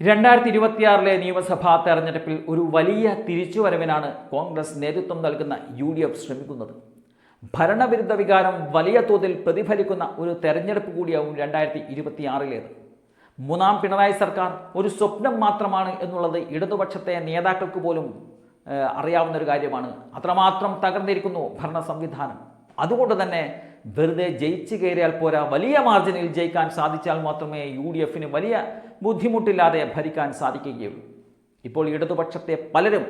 രണ്ടായിരത്തി ഇരുപത്തിയാറിലെ നിയമസഭാ തെരഞ്ഞെടുപ്പിൽ ഒരു വലിയ തിരിച്ചുവരവിനാണ് കോൺഗ്രസ് നേതൃത്വം നൽകുന്ന യു ഡി എഫ് ശ്രമിക്കുന്നത്. ഭരണവിരുദ്ധ വികാരം വലിയ തോതിൽ പ്രതിഫലിക്കുന്ന ഒരു തെരഞ്ഞെടുപ്പ് കൂടിയാവും രണ്ടായിരത്തി ഇരുപത്തിയാറിലേത് മൂന്നാം പിണറായി സർക്കാർ ഒരു സ്വപ്നം മാത്രമാണ് എന്നുള്ളത് ഇടതുപക്ഷത്തെ നേതാക്കൾക്ക് പോലും അറിയാവുന്ന ഒരു കാര്യമാണ്. അത്രമാത്രം തകർന്നിരിക്കുന്നു ഭരണ സംവിധാനം. അതുകൊണ്ട് തന്നെ വെറുതെ ജയിച്ചു കയറിയാൽ പോരാ വലിയ മാർജിനിൽ ജയിക്കാൻ സാധിച്ചാൽ മാത്രമേ യു വലിയ ബുദ്ധിമുട്ടില്ലാതെ ഭരിക്കാൻ സാധിക്കുകയുള്ളൂ ഇപ്പോൾ ഇടതുപക്ഷത്തെ പലരും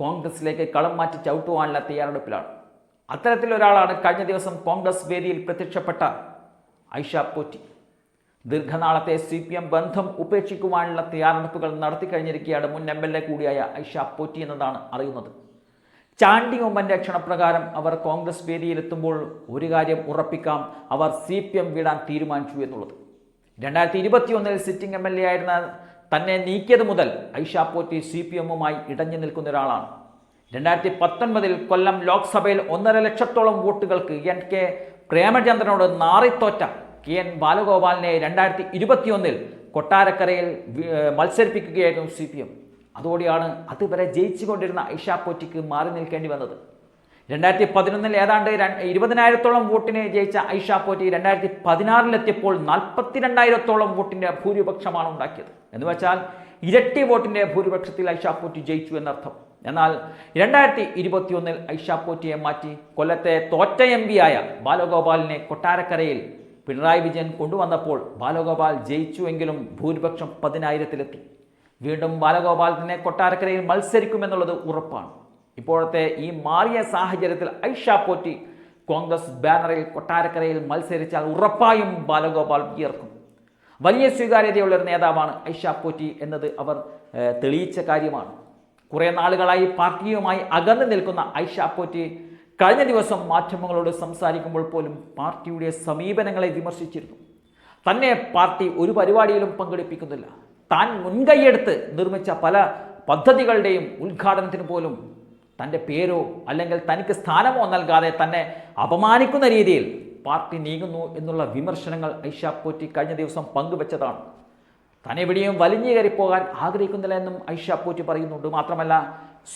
കോൺഗ്രസിലേക്ക് കളം മാറ്റി ചവിട്ടുവാനുള്ള തയ്യാറെടുപ്പിലാണ്. അത്തരത്തിലൊരാളാണ് കഴിഞ്ഞ ദിവസം കോൺഗ്രസ് വേദിയിൽ പ്രത്യക്ഷപ്പെട്ട ഐഷ പോറ്റി. ദീർഘനാളത്തെ സി പി എം ബന്ധം ഉപേക്ഷിക്കുവാനുള്ള തയ്യാറെടുപ്പുകൾ നടത്തി കഴിഞ്ഞിരിക്കുകയാണ് മുൻ എം എൽ എ കൂടിയായ ഐഷ പോറ്റി എന്നതാണ് അറിയുന്നത്. ചാണ്ടി ഉമ്മന്റെ ക്ഷണപ്രകാരം അവർ കോൺഗ്രസ് വേദിയിലെത്തുമ്പോൾ ഒരു കാര്യം ഉറപ്പിക്കാം അവർ സി പി എം വിടാൻ തീരുമാനിച്ചു എന്നുള്ളത്. രണ്ടായിരത്തി ഇരുപത്തിയൊന്നിൽ സിറ്റിംഗ് എം എൽ എ ആയിരുന്ന തന്നെ നീക്കിയത് മുതൽ ഐഷ പോറ്റി സി പി എമ്മുമായി ഇടഞ്ഞു നിൽക്കുന്ന ഒരാളാണ്. രണ്ടായിരത്തി പത്തൊൻപതിൽ കൊല്ലം ലോക്സഭയിൽ ഒന്നര ലക്ഷത്തോളം വോട്ടുകൾക്ക് എൻ കെ പ്രേമചന്ദ്രനോട് നാറിത്തോറ്റ കെ എൻ ബാലഗോപാലിനെ രണ്ടായിരത്തി ഇരുപത്തിയൊന്നിൽ കൊട്ടാരക്കരയിൽ മത്സരിപ്പിക്കുകയായിരുന്നു സി പി എം. അതോടെയാണ് അതുവരെ ജയിച്ചുകൊണ്ടിരുന്ന ഐഷ പോറ്റിക്ക് മാറി നിൽക്കേണ്ടി വന്നത്. രണ്ടായിരത്തി പതിനൊന്നിൽ ഏതാണ്ട് ഇരുപതിനായിരത്തോളം വോട്ടിന് ജയിച്ച ഐഷ പോറ്റി രണ്ടായിരത്തി പതിനാറിലെത്തിയപ്പോൾ നാൽപ്പത്തിരണ്ടായിരത്തോളം വോട്ടിന്റെ ഭൂരിപക്ഷമാണ് ഉണ്ടാക്കിയത്. എന്ന് വെച്ചാൽ ഇരട്ടി വോട്ടിന്റെ ഭൂരിപക്ഷത്തിൽ ഐഷ പോറ്റി ജയിച്ചു എന്നർത്ഥം. എന്നാൽ രണ്ടായിരത്തി ഇരുപത്തിയൊന്നിൽ ഐഷ പോറ്റിയെ മാറ്റി കൊല്ലത്തെ തോറ്റ എം ആയ ബാലഗോപാലിനെ കൊട്ടാരക്കരയിൽ പിണറായി വിജയൻ കൊണ്ടുവന്നപ്പോൾ ബാലഗോപാൽ ജയിച്ചുവെങ്കിലും ഭൂരിപക്ഷം പതിനായിരത്തിലെത്തി. വീണ്ടും ബാലഗോപാൽ തന്നെ കൊട്ടാരക്കരയിൽ മത്സരിക്കുമെന്നുള്ളത് ഉറപ്പാണ്. ഇപ്പോഴത്തെ ഈ മാറിയ സാഹചര്യത്തിൽ ഐഷ പോറ്റി കോൺഗ്രസ് ബാനറിൽ കൊട്ടാരക്കരയിൽ മത്സരിച്ചാൽ ഉറപ്പായും ബാലഗോപാൽ ഉയർക്കും വലിയ സ്വീകാര്യതയുള്ള ഒരു നേതാവാണ് ഐഷ പോറ്റി എന്നത് അവർ തെളിയിച്ച കാര്യമാണ്. കുറേ നാളുകളായി പാർട്ടിയുമായി അകന്നു നിൽക്കുന്ന ഐഷ പോറ്റി കഴിഞ്ഞ ദിവസം മാധ്യമങ്ങളോട് സംസാരിക്കുമ്പോൾ പോലും പാർട്ടിയുടെ സമീപനങ്ങളെ വിമർശിച്ചിരുന്നു. തന്നെ പാർട്ടി ഒരു പരിപാടിയിലും പങ്കെടുപ്പിക്കുന്നില്ല. താൻ മുൻകൈയെടുത്ത് നിർമ്മിച്ച പല പദ്ധതികളുടെയും ഉദ്ഘാടനത്തിന് പോലും തന്റെ പേരോ അല്ലെങ്കിൽ തനിക്ക് സ്ഥാനമോ നൽകാതെ തന്നെ അപമാനിക്കുന്ന രീതിയിൽ പാർട്ടി നീങ്ങുന്നു എന്നുള്ള വിമർശനങ്ങൾ ഐഷ പോറ്റി കഴിഞ്ഞ ദിവസം പങ്കുവച്ചതാണ്. താൻ എവിടെയും വലിഞ്ഞു ആഗ്രഹിക്കുന്നില്ല എന്നും ഐഷ പോറ്റി പറയുന്നുണ്ട്. മാത്രമല്ല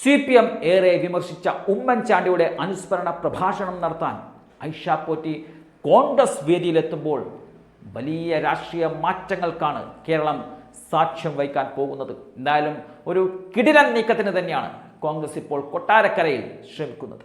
സി പി എം ഏറെ വിമർശിച്ച ഉമ്മൻചാണ്ടിയുടെ അനുസ്മരണ പ്രഭാഷണം നടത്താൻ ഐഷ പോറ്റി കോൺഗ്രസ് വേദിയിലെത്തുമ്പോൾ വലിയ രാഷ്ട്രീയ മാറ്റങ്ങൾക്കാണ് കേരളം സാക്ഷ്യം വഹിക്കാൻ പോകുന്നത്. എന്തായാലും ഒരു കിടിലൻ നീക്കത്തിന് തന്നെയാണ് കോൺഗ്രസ് ഇപ്പോൾ കൊട്ടാരക്കരയിൽ ശ്രമിക്കുന്നത്.